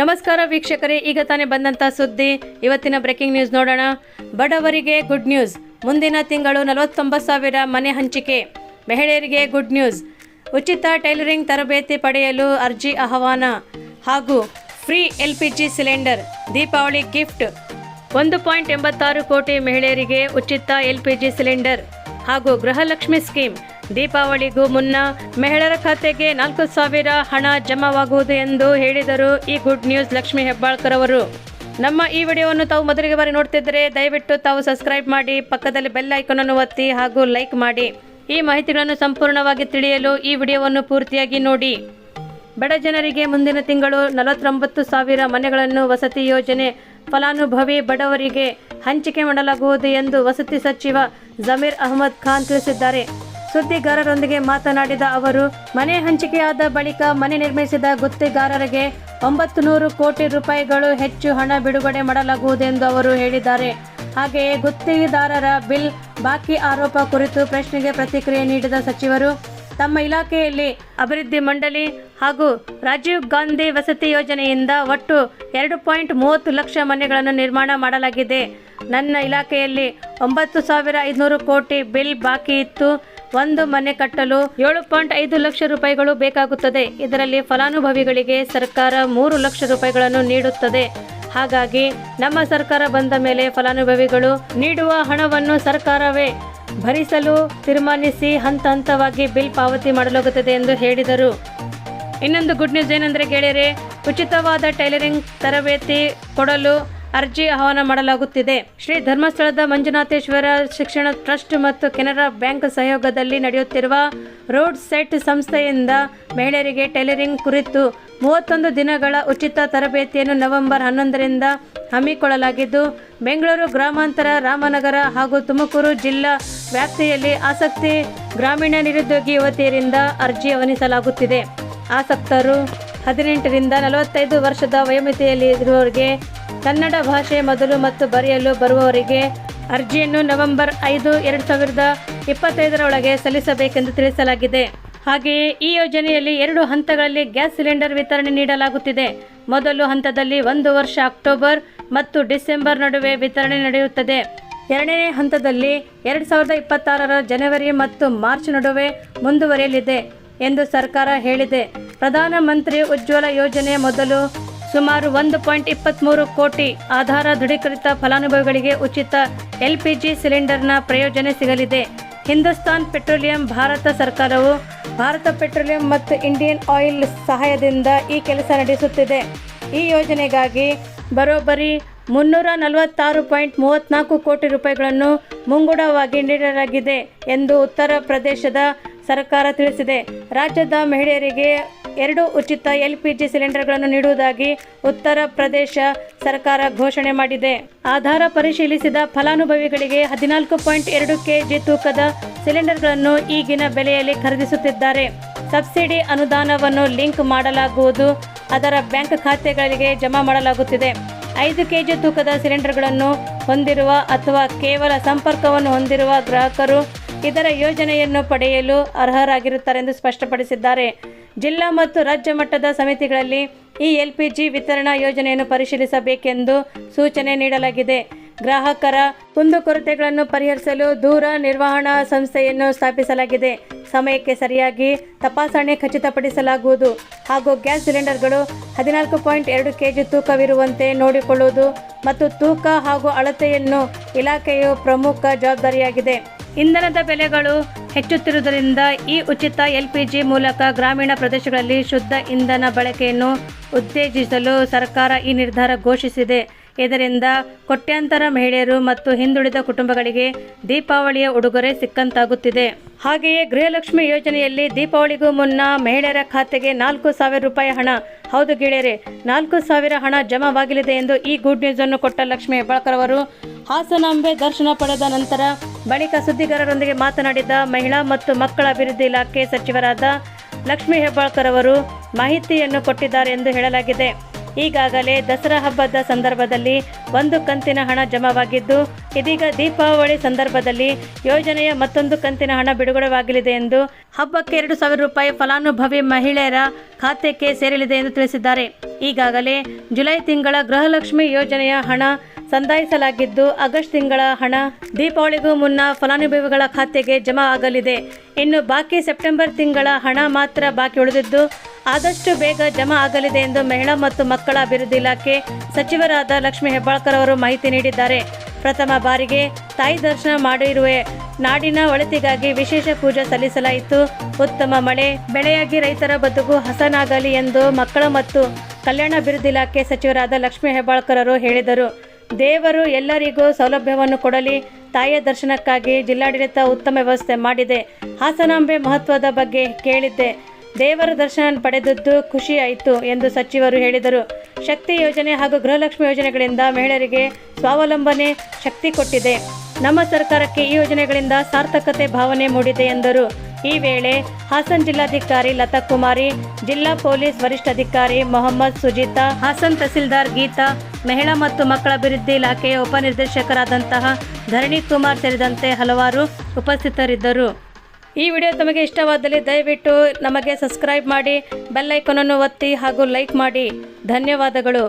ನಮಸ್ಕಾರ ವೀಕ್ಷಕರೇ, ಈಗ ತಾನೇ ಬಂದಂಥ ಸುದ್ದಿ. ಇವತ್ತಿನ ಬ್ರೇಕಿಂಗ್ ನ್ಯೂಸ್ ನೋಡೋಣ. ಬಡವರಿಗೆ ಗುಡ್ ನ್ಯೂಸ್. ಮುಂದಿನ ತಿಂಗಳು ನಲವತ್ತೊಂಬತ್ತು ಸಾವಿರ ಮನೆ ಹಂಚಿಕೆ. ಮಹಿಳೆಯರಿಗೆ ಗುಡ್ ನ್ಯೂಸ್. ಉಚಿತ ಟೈಲರಿಂಗ್ ತರಬೇತಿ ಪಡೆಯಲು ಅರ್ಜಿ ಆಹ್ವಾನ. ಹಾಗೂ free L P G cylinder, Deepavali gift. ಒಂದು ಪಾಯಿಂಟ್ ಎಂಬತ್ತಾರು ಕೋಟಿ ಮಹಿಳೆಯರಿಗೆ ಉಚಿತ ಎಲ್ ಪಿ ಜಿ ಸಿಲಿಂಡರ್. ಹಾಗೂ ಗೃಹಲಕ್ಷ್ಮಿ ಸ್ಕೀಮ್. ದೀಪಾವಳಿಗೂ ಮುನ್ನ ಮಹಿಳೆಯರ ಖಾತೆಗೆ ನಾಲ್ಕು ಸಾವಿರ ಹಣ ಜಮಾವಾಗುವುದು ಎಂದು ಹೇಳಿದರು ಈ ಗುಡ್ ನ್ಯೂಸ್ ಲಕ್ಷ್ಮಿ ಹೆಬ್ಬಾಳ್ಕರ್ ಅವರು. ನಮ್ಮ ಈ ವಿಡಿಯೋವನ್ನು ತಾವು ಮೊದಲಿಗೆ ಬಾರಿ ನೋಡ್ತಿದ್ದರೆ ದಯವಿಟ್ಟು ತಾವು ಸಬ್ಸ್ಕ್ರೈಬ್ ಮಾಡಿ, ಪಕ್ಕದಲ್ಲಿ ಬೆಲ್ ಐಕನ್ ಅನ್ನು ಒತ್ತಿ ಹಾಗೂ ಲೈಕ್ ಮಾಡಿ. ಈ ಮಾಹಿತಿಗಳನ್ನು ಸಂಪೂರ್ಣವಾಗಿ ತಿಳಿಯಲು ಈ ವಿಡಿಯೋವನ್ನು ಪೂರ್ತಿಯಾಗಿ ನೋಡಿ. ಬಡ ಜನರಿಗೆ ಮುಂದಿನ ತಿಂಗಳು ನಲವತ್ತೊಂಬತ್ತು ಸಾವಿರ ಮನೆಗಳನ್ನು ವಸತಿ ಯೋಜನೆ ಫಲಾನುಭವಿ ಬಡವರಿಗೆ ಹಂಚಿಕೆ ಮಾಡಲಾಗುವುದು ಎಂದು ವಸತಿ ಸಚಿವ ಜಮೀರ್ ಅಹಮದ್ ಖಾನ್ ತಿಳಿಸಿದ್ದಾರೆ. ಸುದ್ದಿಗಾರರೊಂದಿಗೆ ಮಾತನಾಡಿದ ಅವರು, ಮನೆ ಹಂಚಿಕೆಯಾದ ಬಳಿಕ ಮನೆ ನಿರ್ಮಿಸಿದ ಗುತ್ತಿಗಾರರಿಗೆ ಒಂಬತ್ತು ನೂರು ಕೋಟಿ ರೂಪಾಯಿಗಳು ಹೆಚ್ಚು ಹಣ ಬಿಡುಗಡೆ ಮಾಡಲಾಗುವುದು ಎಂದು ಅವರು ಹೇಳಿದ್ದಾರೆ. ಹಾಗೆಯೇ ಗುತ್ತಿಗೆದಾರರ ಬಿಲ್ ಬಾಕಿ ಆರೋಪ ಕುರಿತು ಪ್ರಶ್ನೆಗೆ ಪ್ರತಿಕ್ರಿಯೆ ನೀಡಿದ ಸಚಿವರು ತಮ್ಮ ಇಲಾಖೆಯಲ್ಲಿ ಅಭಿವೃದ್ಧಿ ಮಂಡಳಿ ಹಾಗೂ ರಾಜೀವ್ ಗಾಂಧಿ ವಸತಿ ಯೋಜನೆಯಿಂದ ಒಟ್ಟು ಎರಡು ಪಾಯಿಂಟ್ ಮೂವತ್ತು ಲಕ್ಷ ಮನೆಗಳನ್ನು ನಿರ್ಮಾಣ ಮಾಡಲಾಗಿದೆ. ನನ್ನ ಇಲಾಖೆಯಲ್ಲಿ ಒಂಬತ್ತು ಸಾವಿರ ಐದುನೂರು ಕೋಟಿ ಬಿಲ್ ಬಾಕಿ ಇತ್ತು. ಒಂದು ಮನೆ ಕಟ್ಟಲು ಏಳು ಪಾಯಿಂಟ್ ಐದು ಲಕ್ಷ ರೂಪಾಯಿಗಳು ಬೇಕಾಗುತ್ತದೆ. ಇದರಲ್ಲಿ ಫಲಾನುಭವಿಗಳಿಗೆ ಸರ್ಕಾರ ಮೂರು ಲಕ್ಷ ರೂಪಾಯಿಗಳನ್ನು ನೀಡುತ್ತದೆ. ಹಾಗಾಗಿ ನಮ್ಮ ಸರ್ಕಾರ ಬಂದ ಮೇಲೆ ಫಲಾನುಭವಿಗಳು ನೀಡುವ ಹಣವನ್ನು ಸರ್ಕಾರವೇ ಭರಿಸಲು ತೀರ್ಮಾನಿಸಿ ಹಂತ ಹಂತವಾಗಿ ಬಿಲ್ ಪಾವತಿ ಮಾಡಲಾಗುತ್ತದೆ ಎಂದು ಹೇಳಿದರು. ಇನ್ನೊಂದು ಗುಡ್ ನ್ಯೂಸ್ ಏನಂದ್ರೆ ಗೆಳೆಯರೆ, ಉಚಿತವಾದ ಟೈಲರಿಂಗ್ ತರಬೇತಿ ಕೊಡಲು ಅರ್ಜಿ ಆಹ್ವಾನ ಮಾಡಲಾಗುತ್ತಿದೆ. ಶ್ರೀ ಧರ್ಮಸ್ಥಳದ ಮಂಜುನಾಥೇಶ್ವರ ಶಿಕ್ಷಣ ಟ್ರಸ್ಟ್ ಮತ್ತು ಕೆನರಾ ಬ್ಯಾಂಕ್ ಸಹಯೋಗದಲ್ಲಿ ನಡೆಯುತ್ತಿರುವ ರೋಡ್ ಸೆಟ್ ಸಂಸ್ಥೆಯಿಂದ ಮಹಿಳೆಯರಿಗೆ ಟೈಲರಿಂಗ್ ಕುರಿತು ಮೂವತ್ತೊಂದು ದಿನಗಳ ಉಚಿತ ತರಬೇತಿಯನ್ನು ನವೆಂಬರ್ ಹನ್ನೊಂದರಿಂದ ಹಮ್ಮಿಕೊಳ್ಳಲಾಗಿದ್ದು, ಬೆಂಗಳೂರು ಗ್ರಾಮಾಂತರ ರಾಮನಗರ ಹಾಗೂ ತುಮಕೂರು ಜಿಲ್ಲಾ ವ್ಯಾಪ್ತಿಯಲ್ಲಿ ಆಸಕ್ತಿ ಗ್ರಾಮೀಣ ನಿರುದ್ಯೋಗಿ ಯುವತಿಯರಿಂದ ಅರ್ಜಿ ಆಹ್ವಾನಿಸಲಾಗುತ್ತಿದೆ ಆಸಕ್ತರು ಹದಿನೆಂಟರಿಂದ ನಲವತ್ತೈದು ವರ್ಷದ ವಯೋಮಿತಿಯಲ್ಲಿ ಇರುವವರಿಗೆ ಕನ್ನಡ ಭಾಷೆ ಮೊದಲು ಮತ್ತು ಬರೆಯಲು ಬರುವವರಿಗೆ ಅರ್ಜಿಯನ್ನು ನವೆಂಬರ್ ಐದು, ಎರಡು ಸಾವಿರದ ಇಪ್ಪತ್ತೈದರೊಳಗೆ ಸಲ್ಲಿಸಬೇಕೆಂದು ತಿಳಿಸಲಾಗಿದೆ. ಹಾಗೆಯೇ ಈ ಯೋಜನೆಯಲ್ಲಿ ಎರಡು ಹಂತಗಳಲ್ಲಿ ಗ್ಯಾಸ್ ಸಿಲಿಂಡರ್ ವಿತರಣೆ ನೀಡಲಾಗುತ್ತಿದೆ. ಮೊದಲು ಹಂತದಲ್ಲಿ ಒಂದು ವರ್ಷ ಅಕ್ಟೋಬರ್ ಮತ್ತು ಡಿಸೆಂಬರ್ ನಡುವೆ ವಿತರಣೆ ನಡೆಯುತ್ತದೆ. ಎರಡನೇ ಹಂತದಲ್ಲಿ ಎರಡು ಸಾವಿರದ ಇಪ್ಪತ್ತಾರರ ಜನವರಿ ಮತ್ತು ಮಾರ್ಚ್ ನಡುವೆ ಮುಂದುವರಿಯಲಿದೆ ಎಂದು ಸರ್ಕಾರ ಹೇಳಿದೆ. ಪ್ರಧಾನಮಂತ್ರಿ ಉಜ್ವಲ ಯೋಜನೆ ಮೊದಲು ಸುಮಾರು ಒಂದು ಪಾಯಿಂಟ್ ಇಪ್ಪತ್ತ್ಮೂರು ಕೋಟಿ ಆಧಾರ ದೃಢೀಕೃತ ಫಲಾನುಭವಿಗಳಿಗೆ ಉಚಿತ ಎಲ್ ಪಿ ಜಿ ಸಿಲಿಂಡರ್ನ ಪ್ರಯೋಜನ ಸಿಗಲಿದೆ. ಹಿಂದೂಸ್ತಾನ್ ಪೆಟ್ರೋಲಿಯಂ ಭಾರತ ಸರ್ಕಾರವು ಭಾರತ ಪೆಟ್ರೋಲಿಯಂ ಮತ್ತು ಇಂಡಿಯನ್ ಆಯಿಲ್ ಸಹಾಯದಿಂದ ಈ ಕೆಲಸ ನಡೆಸುತ್ತಿದೆ. ಈ ಯೋಜನೆಗಾಗಿ ಬರೋಬ್ಬರಿ ಮುನ್ನೂರ ನಲವತ್ತಾರು ಪಾಯಿಂಟ್ ಮೂವತ್ತ್ನಾಲ್ಕು ಕೋಟಿ ರೂಪಾಯಿಗಳನ್ನು ಮುಂಗೂಡವಾಗಿ ನೀಡಲಾಗಿದೆ ಎಂದು ಉತ್ತರ ಪ್ರದೇಶದ ಸರ್ಕಾರ ತಿಳಿಸಿದೆ. ರಾಜ್ಯದ ಮಹಿಳೆಯರಿಗೆ ಎರಡು ಉಚಿತ ಎಲ್ ಪಿ ಜಿ ಸಿಲಿಂಡರ್ಗಳನ್ನು ನೀಡುವುದಾಗಿ ಉತ್ತರ ಪ್ರದೇಶ ಸರ್ಕಾರ ಘೋಷಣೆ ಮಾಡಿದೆ. ಆಧಾರ ಪರಿಶೀಲಿಸಿದ ಫಲಾನುಭವಿಗಳಿಗೆ ಹದಿನಾಲ್ಕು ಪಾಯಿಂಟ್ ಎರಡು ಕೆಜಿ ತೂಕದ ಸಿಲಿಂಡರ್ಗಳನ್ನು ಈಗಿನ ಬೆಲೆಯಲ್ಲಿ ಖರೀದಿಸುತ್ತಿದ್ದಾರೆ. ಸಬ್ಸಿಡಿ ಅನುದಾನವನ್ನು ಲಿಂಕ್ ಮಾಡಲಾಗುವುದು. ಅದರ ಬ್ಯಾಂಕ್ ಖಾತೆಗಳಿಗೆ ಜಮಾ ಮಾಡಲಾಗುತ್ತಿದೆ. ಐದು ಕೆಜಿ ತೂಕದ ಸಿಲಿಂಡರ್ಗಳನ್ನು ಹೊಂದಿರುವ ಅಥವಾ ಕೇವಲ ಸಂಪರ್ಕವನ್ನು ಹೊಂದಿರುವ ಗ್ರಾಹಕರು ಇದರ ಯೋಜನೆಯನ್ನು ಪಡೆಯಲು ಅರ್ಹರಾಗಿರುತ್ತಾರೆ ಎಂದು ಸ್ಪಷ್ಟಪಡಿಸಿದ್ದಾರೆ. ಜಿಲ್ಲಾ ಮತ್ತು ರಾಜ್ಯ ಮಟ್ಟದ ಸಮಿತಿಗಳಲ್ಲಿ ಈ ಎಲ್ ವಿತರಣಾ ಯೋಜನೆಯನ್ನು ಪರಿಶೀಲಿಸಬೇಕೆಂದು ಸೂಚನೆ ನೀಡಲಾಗಿದೆ. ಗ್ರಾಹಕರ ಕುಂದುಕೊರತೆಗಳನ್ನು ಪರಿಹರಿಸಲು ದೂರ ನಿರ್ವಹಣಾ ಸಂಸ್ಥೆಯನ್ನು ಸ್ಥಾಪಿಸಲಾಗಿದೆ. ಸಮಯಕ್ಕೆ ಸರಿಯಾಗಿ ತಪಾಸಣೆ ಖಚಿತಪಡಿಸಲಾಗುವುದು. ಹಾಗೂ ಗ್ಯಾಸ್ ಸಿಲಿಂಡರ್ಗಳು ಹದಿನಾಲ್ಕು ಪಾಯಿಂಟ್ ಎರಡು ಕೆಜಿ ತೂಕವಿರುವಂತೆ ನೋಡಿಕೊಳ್ಳುವುದು ಮತ್ತು ತೂಕ ಹಾಗೂ ಅಳತೆಯನ್ನು ಇಲಾಖೆಯು ಪ್ರಮುಖ ಜವಾಬ್ದಾರಿಯಾಗಿದೆ. ಇಂಧನದ ಬೆಲೆಗಳು ಹೆಚ್ಚುತ್ತಿರುವುದರಿಂದ ಈ ಉಚಿತ ಎಲ್ಪಿಜಿ ಮೂಲಕ ಗ್ರಾಮೀಣ ಪ್ರದೇಶಗಳಲ್ಲಿ ಶುದ್ಧ ಇಂಧನ ಬಳಕೆಯನ್ನು ಉತ್ತೇಜಿಸಲು ಸರ್ಕಾರ ಈ ನಿರ್ಧಾರ ಘೋಷಿಸಿದೆ. ಇದರಿಂದ ಕೋಟ್ಯಾಂತರ ಮಹಿಳೆಯರು ಮತ್ತು ಹಿಂದುಳಿದ ಕುಟುಂಬಗಳಿಗೆ ದೀಪಾವಳಿಯ ಉಡುಗೊರೆ ಸಿಕ್ಕಂತಾಗುತ್ತಿದೆ. ಹಾಗೆಯೇ ಗೃಹಲಕ್ಷ್ಮಿ ಯೋಜನೆಯಲ್ಲಿ ದೀಪಾವಳಿಗೂ ಮುನ್ನ ಮಹಿಳೆಯರ ಖಾತೆಗೆ ನಾಲ್ಕು ಸಾವಿರ ರೂಪಾಯಿ ಹಣ. ಹೌದು ಗೆಳೆಯರೆ, ನಾಲ್ಕು ಸಾವಿರ ಹಣ ಜಮಾವಾಗಲಿದೆ ಎಂದು ಈ ಗುಡ್ ನ್ಯೂಸ್ ಅನ್ನು ಕೊಟ್ಟ ಲಕ್ಷ್ಮಿ ಹೆಬ್ಬಾಳ್ಕರ್ ಅವರು. ಹಾಸನಾಂಬೆ ದರ್ಶನ ಪಡೆದ ನಂತರ ಬಳಿಕ ಸುದ್ದಿಗಾರರೊಂದಿಗೆ ಮಾತನಾಡಿದ ಮಹಿಳಾ ಮತ್ತು ಮಕ್ಕಳ ಅಭಿವೃದ್ಧಿ ಇಲಾಖೆ ಸಚಿವರಾದ ಲಕ್ಷ್ಮಿ ಹೆಬ್ಬಾಳ್ಕರ್ ಅವರು ಮಾಹಿತಿಯನ್ನು ಕೊಟ್ಟಿದ್ದಾರೆ ಎಂದು ಹೇಳಲಾಗಿದೆ. ಈಗಾಗಲೇ ದಸರಾ ಹಬ್ಬದ ಸಂದರ್ಭದಲ್ಲಿ ಒಂದು ಕಂತಿನ ಹಣ ಜಮಾವಾಗಿದ್ದು, ಇದೀಗ ದೀಪಾವಳಿ ಸಂದರ್ಭದಲ್ಲಿ ಯೋಜನೆಯ ಮತ್ತೊಂದು ಕಂತಿನ ಹಣ ಬಿಡುಗಡೆವಾಗಲಿದೆ ಎಂದು ಹಬ್ಬಕ್ಕೆ ಎರಡು ಸಾವಿರ ರೂಪಾಯಿ ಫಲಾನುಭವಿ ಮಹಿಳೆಯರ ಖಾತೆಗೆ ಸೇರಲಿದೆ ಎಂದು ತಿಳಿಸಿದ್ದಾರೆ. ಈಗಾಗಲೇ ಜುಲೈ ತಿಂಗಳ ಗೃಹಲಕ್ಷ್ಮಿ ಯೋಜನೆಯ ಹಣ ಸಂದಾಯಿಸಲಾಗಿದ್ದು, ಆಗಸ್ಟ್ ತಿಂಗಳ ಹಣ ದೀಪಾವಳಿಗೂ ಮುನ್ನ ಫಲಾನುಭವಿಗಳ ಖಾತೆಗೆ ಜಮಾ ಆಗಲಿದೆ. ಇನ್ನು ಬಾಕಿ ಸೆಪ್ಟೆಂಬರ್ ತಿಂಗಳ ಹಣ ಮಾತ್ರ ಬಾಕಿ ಉಳಿದಿದ್ದು ಆದಷ್ಟು ಬೇಗ ಜಮಾ ಆಗಲಿದೆ ಎಂದು ಮಹಿಳಾ ಮತ್ತು ಮಕ್ಕಳ ಅಭಿವೃದ್ಧಿ ಇಲಾಖೆ ಸಚಿವರಾದ ಲಕ್ಷ್ಮೀ ಹೆಬ್ಬಾಳ್ಕರ್ ಅವರು ಮಾಹಿತಿ ನೀಡಿದ್ದಾರೆ. ಪ್ರಥಮ ಬಾರಿಗೆ ತಾಯಿ ದರ್ಶನ ಮಾಡಿರುವೆ ನಾಡಿನ ಒಳಿತಿಗಾಗಿ ವಿಶೇಷ ಪೂಜೆ ಸಲ್ಲಿಸಲಾಯಿತು. ಉತ್ತಮ ಮಳೆ, ಬೆಳೆಯಾಗಿ ರೈತರ ಬದುಕು ಹಸನಾಗಲಿ ಎಂದು ಮಕ್ಕಳ ಮತ್ತು ಕಲ್ಯಾಣ ಅಭಿವೃದ್ಧಿ ಇಲಾಖೆ ಸಚಿವರಾದ ಲಕ್ಷ್ಮೀ ಹೆಬ್ಬಾಳ್ಕರ್ ಅವರು ಹೇಳಿದರು. ದೇವರು ಎಲ್ಲರಿಗೂ ಸೌಲಭ್ಯವನ್ನು ಕೊಡಲಿ, ತಾಯಿಯ ದರ್ಶನಕ್ಕಾಗಿ ಜಿಲ್ಲಾಡಳಿತ ಉತ್ತಮ ವ್ಯವಸ್ಥೆ ಮಾಡಿದೆ. ಹಾಸನಾಂಬೆ ಮಹತ್ವದ ಬಗ್ಗೆ ಕೇಳಿದ್ದೆ. ದೇವರ ದರ್ಶನ ಪಡೆದದ್ದು ಖುಷಿ ಆಯಿತು ಎಂದು ಸಚಿವರು ಹೇಳಿದರು. ಶಕ್ತಿ ಯೋಜನೆ ಹಾಗೂ ಗೃಹಲಕ್ಷ್ಮಿ ಯೋಜನೆಗಳಿಂದ ಮಹಿಳೆಯರಿಗೆ ಸ್ವಾವಲಂಬನೆ ಶಕ್ತಿ ಕೊಟ್ಟಿದೆ. ನಮ್ಮ ಸರ್ಕಾರಕ್ಕೆ ಈ ಯೋಜನೆಗಳಿಂದ ಸಾರ್ಥಕತೆ ಭಾವನೆ ಮೂಡಿದೆ ಎಂದರು. ಈ ವೇಳೆ ಹಾಸನ್ ಜಿಲ್ಲಾಧಿಕಾರಿ ಲತಾ ಕುಮಾರಿ ಜಿಲ್ಲಾ ಪೊಲೀಸ್ ವರಿಷ್ಠಾಧಿಕಾರಿ ಮೊಹಮ್ಮದ್ ಸುಜಿತಾ, ಹಾಸನ್ ತಹಸೀಲ್ದಾರ್ ಗೀತಾ, ಮಹಿಳಾ ಮತ್ತು ಮಕ್ಕಳ ಅಭಿವೃದ್ಧಿ ಇಲಾಖೆಯ ಉಪನಿರ್ದೇಶಕರಾದಂತಹ ಧರಣಿ ಕುಮಾರ್ ಸೇರಿದಂತೆ ಹಲವಾರು ಉಪಸ್ಥಿತರಿದ್ದರು. ಈ ವಿಡಿಯೋ ತಮಗೆ ಇಷ್ಟವಾದಲ್ಲಿ ದಯವಿಟ್ಟು ನಮಗೆ ಸಬ್ಸ್ಕ್ರೈಬ್ ಮಾಡಿ ಬೆಲ್ಲೈಕನನ್ನು ಒತ್ತಿ ಹಾಗೂ ಲೈಕ್ ಮಾಡಿ. ಧನ್ಯವಾದಗಳು.